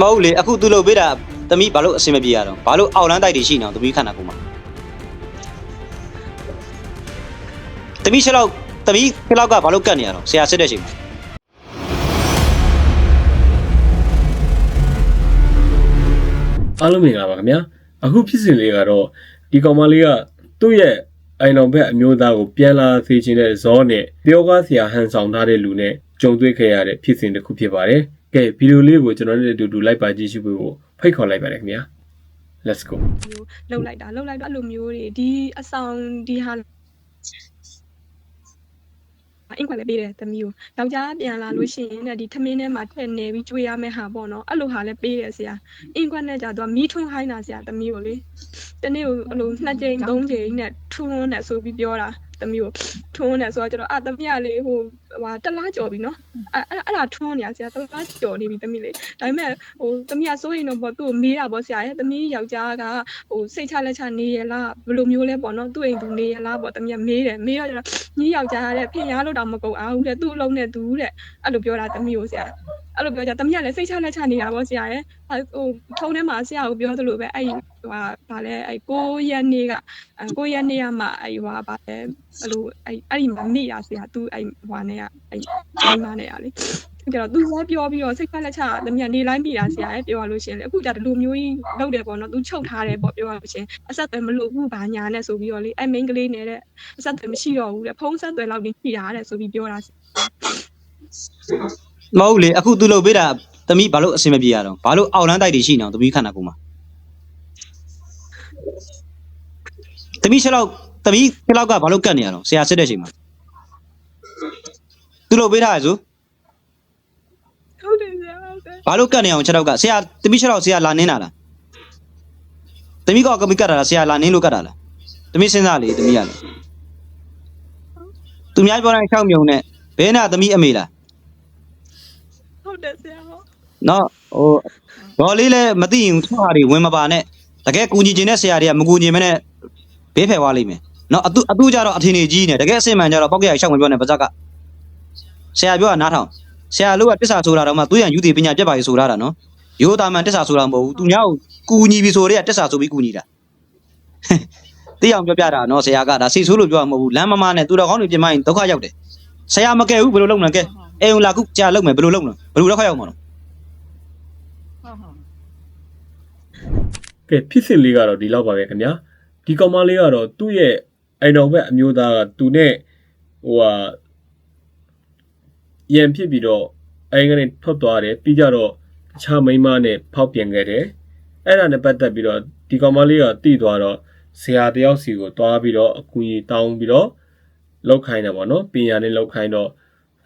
မဟုတ်လေအခုသူလုပ်ပေးတာသမီးဘာလို့အဆင်မပြေရတော့ဘာလို့အောက်လန်းတိုက်တွေရှိနေအောင်သမီးခန္ဓာကိုယ်မှာသမီးချက်လောက်သမီးချက်လောက်ကဘာလို့ကတ်နေရတော့ဆရာစစ်တဲ့ချိန်မှာအားလုံးမင်္ဂလာပါခင်ဗျာအခုဖြစ်စဉ်လေးကတော့ဒီကောင်မလေးကသူ့ရဲ့အိမ်တော်ဘက်အမျိုးသားကိုပြန်လာစေချင်တဲ့ဇောနဲ့ပြောကားဆရာဟန်ဆောင်ထားတဲ့လူနဲ့ကြုံတွေ့ခဲ့ရတဲ့ဖြစ်စဉ်တစ်ခုဖြစ်ပါတယ် ကဲဗီဒီယိုလေးကိုကျွန်တော်တို့အတူတူလိုက်ပါကြည့်ရှုဖို့ဖိတ်ခေါ်လိုက်ပါတယ်ခင်ဗျာ let's go မျိုးလှုပ်လိုက်တာလှုပ်လိုက်တော့အဲ့လိုမျိုးတွေဒီအဆောင်ဒီဟာအင်္ဂွက်လည်းပေးတယ်သမီးကိုယောက်ျားပြန်လာလို့ရှိရင်တဲ့ဒီထမင်းထဲမှာထည့်နေပြီးကျွေးရမယ့်ဟာပေါ့နော်အဲ့လိုဟာလည်းပေးတယ်ဆရာအင်္ဂွက်နဲ့ကြာတော့မီးထွန်းခိုင်းတာဆရာသမီးကိုလေတနေ့ကိုအဲ့လိုနှစ်ကြိမ်သုံးကြိမ်နဲ့ထွန်းနဲ့ဆိုပြီးပြောတာ သမီးကိုထွန်းနဲ့ဆိုတော့ကျတော့အာသမီးကလေဟိုဟဟာတစ်လားကြော်ပြီနော်အဲ့အဲ့အဲ့ဒါထွန်းနေရဆရာတစ်လားကြော်နေပြီသမီးလေဒါပေမဲ့ဟိုသမီးကစိုးရင်တော့ပေါ့သူ့ကိုမေးတာပေါ့ဆရာရဲ့သမီးယောက်ျားကဟိုစိတ်ချလက်ချနေရလားဘယ်လိုမျိုးလဲပေါ့နော်သူ့အိမ်သူနေရလားပေါ့တမီးကမေးတယ်မေးတော့ကျတော့ညီယောက်ျားတဲ့ဖင်ရားလို့တော့မကုန်အောင်တဲ့သူ့အလုံးနဲ့သူတဲ့အဲ့လိုပြောတာတမီးကိုဆရာ အဲ့လိုပြောကြတမီးကလည်းစိတ်ချလက်ချနေတာပေါ့ဆရာရဲ့အဲ့ဟိုထုံထဲမှာဆရာကိုပြောသလိုပဲအဲ့ဟိုဟာဗာလဲအဲ့6ရက်နေ့ကအဲ့6ရက်နေ့ကမှအဲ့ဟိုဟာဗာလဲဘယ်လိုအဲ့အဲ့ဒီမှာမိရဆရာသူအဲ့ဟိုဟာနဲ့ကအဲ့မိမနဲ့ရလေကျတော့သူလည်းပြောပြီးတော့စိတ်ခက်လက်ချတမီးကနေလိုက်မိတာဆရာရဲ့ပြောရလို့ရှရင်လေအခုကျဒီလိုမျိုးကြီးလုပ်တယ်ပေါ့နော်သူချုပ်ထားတယ်ပေါ့ပြောရလို့ရှရင်အဆက်အသွယ်မလို့ဘူးဘာညာနဲ့ဆိုပြီးတော့လေအဲ့ main ကလေးနဲ့တဲ့အဆက်အသွယ်မရှိတော့ဘူးတဲ့ဖုန်းဆက်သွယ်လောက်နေရှိတာတဲ့ဆိုပြီးပြောတာ မဟုတ်လေအခုသူလုပ်ပေးတာသမီးဘာလို့အဆင်မပြေရတော့ဘာလို့အောက်လန်းတိုက်တွေရှိနေအောင်သမီးခန္ဓာကိုယ်မှာသမီးချက်လောက်သမီးချက်လောက်ကဘာလို့ကတ်နေရတော့ဆရာစစ်တဲ့ချိန်မှာသူလုပ်ပေးတာလေဆိုဟုတ်တယ်ဆရာဟုတ်တယ်ဘာလို့ကတ်နေအောင်ချက်လောက်ကဆရာသမီးချက်လောက်ဆရာလာနင်းတာလားသမီးကကမီကတ်တာလားဆရာလာနင်းလို့ကတ်တာလားသမီးစဉ်းစားလေသမီးရလေသူများပြောတိုင်းရှောက်မြုံနဲ့ဘဲနာသမီးအမေလား ဟုတ်တယ်ဆရာဟုတ်နော်ဟိုဒေါ်လေးလည်းမသိရင်သူ့ဟာတွေဝင်မပါနဲ့တကယ်ကူညီခြင်းတဲ့ဆရာတွေကမကူညီမနဲ့ဘေးဖယ်သွားလိမ့်မယ်နော်အတူအတူကြတော့အထင်ကြီးနေတကယ်အစင်မှန်ကြတော့ပောက်ကြရရှောက်ဝင်ပြောနေပါဇက်ကဆရာပြောတာနားထောင်ဆရာလို့ကတစ္ဆာဆိုတာတော့မှသူ့ရန်ယူတည်ပညာပြတ်ပါလေဆိုတာတာနော်ရိုးသားမှန်တစ္ဆာဆိုတာမဟုတ်ဘူးသူများကိုကူညီပြီဆိုတဲ့ကတစ္ဆာဆိုပြီးကူညီတာသိအောင်ပြောပြတာနော်ဆရာကဒါစိတ်ဆိုးလို့ပြောမှာမဟုတ်ဘူးလမ်းမမနဲ့သူတော်ကောင်းတွေပြင်မရင်ဒုက္ခရောက်တယ်ဆရာမကဲဘူးဘယ်လိုလုပ်မလဲကဲ အိမ်ုံလာခုဆရာလုပ်မယ်ဘယ်လိုလုပ်မလဲဘယ်လိုဒုက္ခရောက်မှာလဲကဲဖြစ်စဉ်လေးကတော့ဒီလောက်ပါပဲခင်ဗျာဒီကောင်မလေးကတော့သူ့ရဲ့အိမ်တော်ဘက်အမျိုးသားကသူနဲ့ဟိုဟာရန်ဖြစ်ပြီးတော့အိမ်ကနေထွက်သွားတယ်ပြီးကြတော့တခြားမိန်းမနဲ့ဖောက်ပြန်ခဲ့တယ်အဲ့ဒါနဲ့ပတ်သက်ပြီးတော့ဒီကောင်မလေးကတိသွားတော့ဆရာတယောက်စီကိုတွားပြီးတော့အကူကြီးတောင်းပြီးတော့လောက်ခိုင်းတယ်ပေါ့နော်ပညာနဲ့လောက်ခိုင်းတော့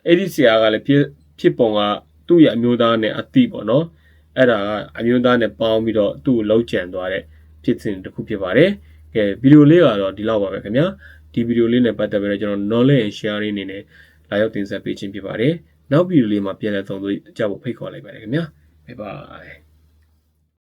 အဲ့ဒီဆရာကလည်းဖြစ်ဖြစ်ပုံကသူ့ရဲ့အမျိုးသားနဲ့အတိပေါ့နော်အဲ့ဒါကအမျိုးသားနဲ့ပေါင်းပြီးတော့သူ့ကိုလှုပ်ကြံသွားတဲ့ဖြစ်စဉ်တစ်ခုဖြစ်ပါတယ်။ကဲဗီဒီယိုလေးကတော့ဒီလောက်ပါပဲခင်ဗျာ။ဒီဗီဒီယိုလေးနဲ့ပတ်သက်ပြီးတော့ကျွန်တော် knowledge and share အနေနဲ့လာရောက်တင်ဆက်ပေးခြင်းဖြစ်ပါတယ်။နောက်ဗီဒီယိုလေးမှာပြန်လည်သုံးသပ်ကြဖို့ဖိတ်ခေါ်လိုက်ပါတယ်ခင်ဗျာ။ Bye bye